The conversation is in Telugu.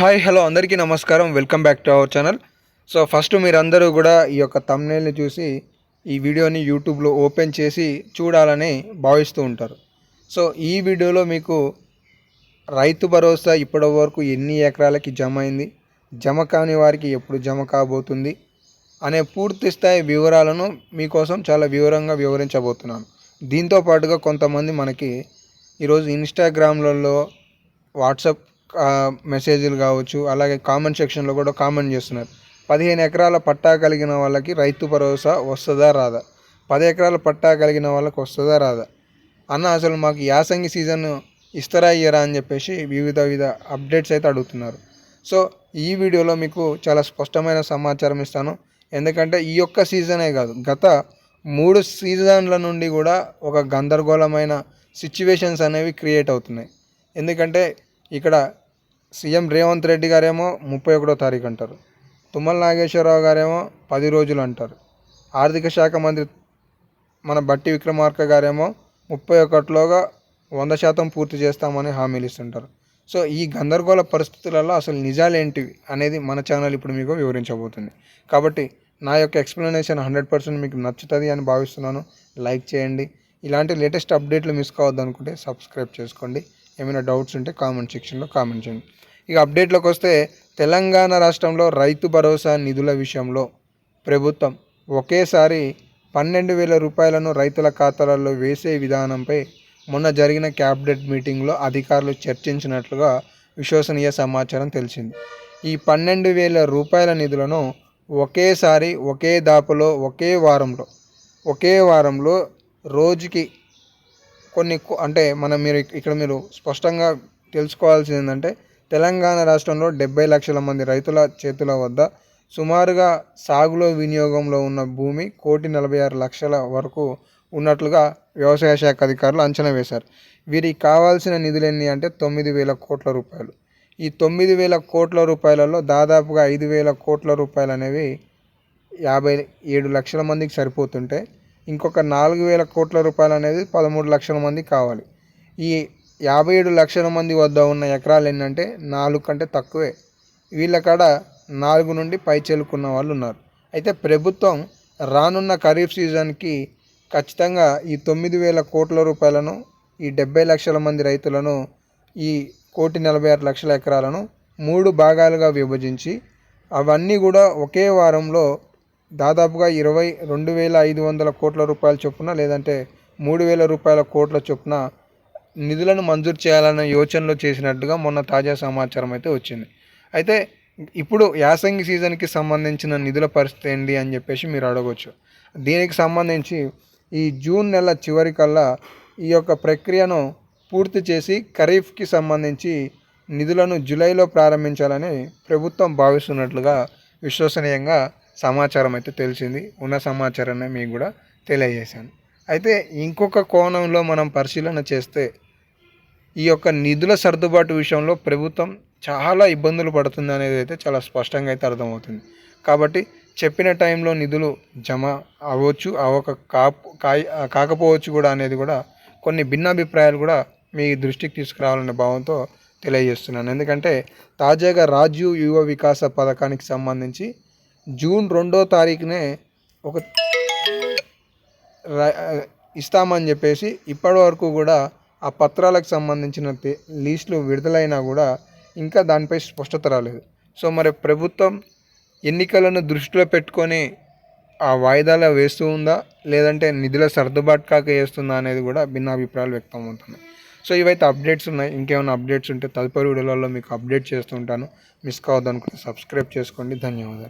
హాయ్ హలో అందరికీ నమస్కారం. Welcome back to our channel. So first మీరందరూ కూడా ఈ యొక్క తమ్నేల్ని చూసి ఈ వీడియోని యూట్యూబ్లో ఓపెన్ చేసి చూడాలని భావిస్తూ ఉంటారు. సో ఈ వీడియోలో మీకు రైతు భరోసా ఇప్పటి వరకు ఎన్ని ఎకరాలకి జమ అయింది జమ కాని వారికి ఎప్పుడు జమ కాబోతుంది అనే పూర్తి స్థాయి వివరాలను మీకోసం చాలా వివరంగా వివరించబోతున్నాను. దీంతో పాటుగా కొంతమంది మనకి ఈరోజు ఇన్స్టాగ్రామ్లలో వాట్సాప్ మెసేజ్లు కావచ్చు అలాగే కామెంట్ సెక్షన్లో కూడా కామెంట్ చేస్తున్నారు. పదిహేను ఎకరాల పట్టా కలిగిన వాళ్ళకి రైతు భరోసా వస్తుందా రాదా? పది ఎకరాల పట్టా కలిగిన వాళ్ళకి వస్తుందా రాదా? అన్న అసలు మాకు యాసంగి సీజన్ ఇస్తారా ఇయ్యరా అని చెప్పేసి వివిధ వివిధ అప్డేట్స్ అయితే అడుగుతున్నారు. సో ఈ వీడియోలో మీకు చాలా స్పష్టమైన సమాచారం ఇస్తాను. ఎందుకంటే ఈ యొక్క సీజనే కాదు గత మూడు సీజన్ల నుండి కూడా ఒక గందరగోళమైన సిచ్యువేషన్స్ అనేవి క్రియేట్ అవుతున్నాయి. ఎందుకంటే ఇక్కడ సీఎం రేవంత్ రెడ్డి గారేమో ముప్పై ఒకటో తారీఖు అంటారు. తుమ్మల నాగేశ్వరరావు గారేమో పది రోజులు అంటారు. ఆర్థిక శాఖ మంత్రి మన బట్టి విక్రమార్క గారేమో ముప్పై ఒకటిలోగా వంద శాతం పూర్తి చేస్తామని హామీలు ఇస్తుంటారు. సో ఈ గందరగోళ పరిస్థితులలో అసలు నిజాలు ఏంటివి అనేది మన ఛానల్ ఇప్పుడు మీకు వివరించబోతుంది. కాబట్టి నా యొక్క ఎక్స్ప్లెనేషన్ హండ్రెడ్ పర్సెంట్ మీకు నచ్చుతుంది అని భావిస్తున్నాను. లైక్ చేయండి. ఇలాంటి లేటెస్ట్ అప్డేట్లు మిస్ కావద్దు అనుకుంటే సబ్స్క్రైబ్ చేసుకోండి. ఏమైనా డౌట్స్ ఉంటే కామెంట్ సెక్షన్లో కామెంట్ చేయండి. ఇక అప్డేట్లోకి వస్తే తెలంగాణ రాష్ట్రంలో రైతు భరోసా నిధుల విషయంలో ప్రభుత్వం ఒకేసారి పన్నెండు వేల రూపాయలను రైతుల ఖాతాలలో వేసే విధానంపై మొన్న జరిగిన క్యాబినెట్ మీటింగ్లో అధికారులు చర్చించినట్లుగా విశ్వసనీయ సమాచారం తెలిసింది. ఈ పన్నెండు వేల రూపాయల నిధులను ఒకేసారి ఒకే దాపులో ఒకే వారంలో ఒకే వారంలో రోజుకి కొన్ని అంటే మనం మీరు ఇక్కడ మీరు స్పష్టంగా తెలుసుకోవాల్సింది ఏంటంటే తెలంగాణ రాష్ట్రంలో డెబ్బై లక్షల మంది రైతుల చేతుల వద్ద సుమారుగా సాగులో వినియోగంలో ఉన్న భూమి కోటి నలభై ఆరు లక్షల వరకు ఉన్నట్లుగా వ్యవసాయ శాఖ అధికారులు అంచనా వేశారు. వీరికి కావాల్సిన నిధులు ఎన్ని అంటే తొమ్మిది వేల కోట్ల రూపాయలు. ఈ తొమ్మిది వేల కోట్ల రూపాయలలో దాదాపుగా ఐదు వేల కోట్ల రూపాయలు అనేవి యాభై ఏడు లక్షల మందికి సరిపోతుంటే ఇంకొక నాలుగు వేల కోట్ల రూపాయలు అనేది పదమూడు లక్షల మందికి కావాలి. ఈ యాభై ఏడు లక్షల మంది వద్ద ఉన్న ఎకరాలు ఏంటంటే నాలుగు కంటే తక్కువే. వీళ్ళ కాడ నాలుగు నుండి పై చేలుకున్న వాళ్ళు ఉన్నారు. అయితే ప్రభుత్వం రానున్న ఖరీఫ్ సీజన్కి ఖచ్చితంగా ఈ తొమ్మిది వేల కోట్ల రూపాయలను ఈ డెబ్బై లక్షల మంది రైతులను ఈ కోటి నలభై ఆరు లక్షల ఎకరాలను మూడు భాగాలుగా విభజించి అవన్నీ కూడా ఒకే వారంలో దాదాపుగా ఇరవై రెండు వేల ఐదు వందల కోట్ల రూపాయల చొప్పున లేదంటే మూడు వేల రూపాయల కోట్ల చొప్పున నిధులను మంజూరు చేయాలన్న యోచనలో చేసినట్టుగా మొన్న తాజా సమాచారం అయితే వచ్చింది. అయితే ఇప్పుడు యాసంగి సీజన్కి సంబంధించిన నిధుల పరిస్థితి ఏంటి అని చెప్పేసి మీరు అడగవచ్చు దీనికి సంబంధించి ఈ జూన్ నెల చివరికల్లా ఈ యొక్క ప్రక్రియను పూర్తి చేసి ఖరీఫ్కి సంబంధించి నిధులను జూలైలో ప్రారంభించాలని ప్రభుత్వం భావిస్తున్నట్లుగా విశ్వసనీయంగా సమాచారం అయితే తెలిసింది. ఉన్న సమాచారాన్ని మీకు కూడా తెలియజేశాను. అయితే ఇంకొక కోణంలో మనం పరిశీలన చేస్తే ఈ యొక్క నిధుల సర్దుబాటు విషయంలో ప్రభుత్వం చాలా ఇబ్బందులు పడుతుంది అనేది అయితే చాలా స్పష్టంగా అయితే అర్థమవుతుంది. కాబట్టి చెప్పిన టైంలో నిధులు జమ అవ్వచ్చు అవ్వక కాపు కాకపోవచ్చు కూడా అనేది కూడా కొన్ని భిన్నాభిప్రాయాలు కూడా మీ దృష్టికి తీసుకురావాలనే భావంతో తెలియజేస్తున్నాను. ఎందుకంటే తాజాగా రాజీవ్ యువ వికాస పథకానికి సంబంధించి జూన్ రెండో తారీఖునే ఒక ఇస్తామని చెప్పేసి ఇప్పటివరకు కూడా ఆ పత్రాలకు సంబంధించిన లీస్టులు విడుదలైనా కూడా ఇంకా దానిపై స్పష్టత రాలేదు. సో మరి ప్రభుత్వం ఎన్నికలను దృష్టిలో పెట్టుకొని ఆ వాయిదాలు వేస్తూ ఉందా? లేదంటే నిధుల సర్దుబాటు కాక వేస్తుందా అనేది కూడా భిన్నాభిప్రాయాలు వ్యక్తం అవుతున్నాయి. సో ఇవైతే అప్డేట్స్ ఉన్నాయి. ఇంకేమైనా అప్డేట్స్ ఉంటే తదుపరి వీడియోలలో మీకు అప్డేట్ చేస్తుంటాను మిస్ కావద్దనుకుంటే సబ్స్క్రైబ్ చేసుకోండి. ధన్యవాదాలు.